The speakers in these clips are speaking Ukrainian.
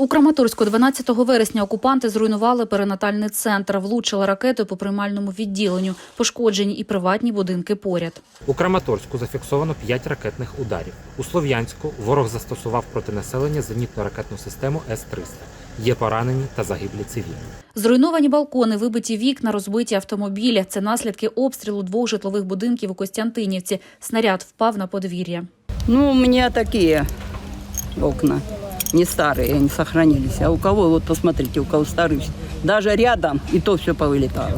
У Краматорську 12 вересня окупанти зруйнували перинатальний центр, влучили ракетою по приймальному відділенню, пошкоджені і приватні будинки поряд. У Краматорську зафіксовано 5 ракетних ударів. У Слов'янську ворог застосував проти населення зенітно-ракетну систему С-300. Є поранені та загиблі цивільні. Зруйновані балкони, вибиті вікна, розбиті автомобілі. Це наслідки обстрілу двох житлових будинків у Костянтинівці. Снаряд впав на подвір'я. Ну, у меня такие окна, не старые, не сохранились. А у кого, вот посмотрите, у кого старые, даже рядом, и то все повылетало.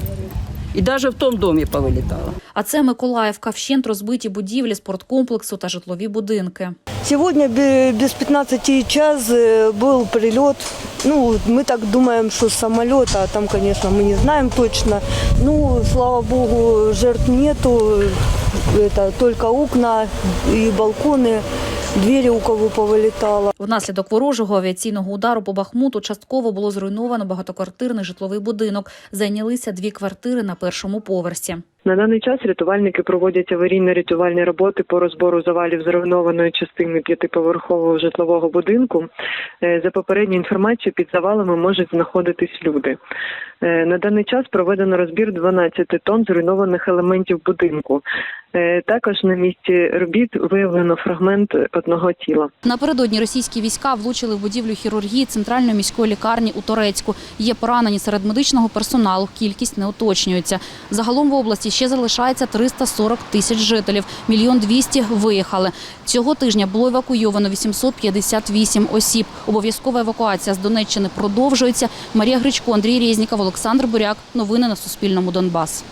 И даже в том доме повылетало. А це Миколаївка, вщент розбиті будівлі спорткомплексу та житлові будинки. Сегодня бе- без 15 час э, был прилет. Ну, мы так думаем, что с самолета, а там, конечно, мы не знаем точно. Ну, слава богу, жертв нету. Это только окна и балконы, двери у кого повилітала. Внаслідок ворожого авіаційного удару по Бахмуту частково було зруйновано багатоквартирний житловий будинок. Зайнялися дві квартири на першому поверсі. На даний час рятувальники проводять аварійно-рятувальні роботи по розбору завалів зруйнованої частини п'ятиповерхового житлового будинку. Е, За попередньою інформацією, під завалами можуть знаходитись люди. Е, На даний час проведено розбір 12 тонн зруйнованих елементів будинку. Е, Також на місці робіт виявлено фрагмент одного тіла. Напередодні російські війська влучили в будівлю хірургії центральної міської лікарні у Торецьку. Є поранені серед медичного персоналу. Кількість не уточнюється. Загалом в області ще залишається 340 тисяч жителів. Мільйон двісті виїхали. Цього тижня було евакуйовано 858 осіб. Обов'язкова евакуація з Донеччини продовжується. Марія Гричко, Андрій Резніков, Олександр Буряк. Новини на Суспільному. Донбас.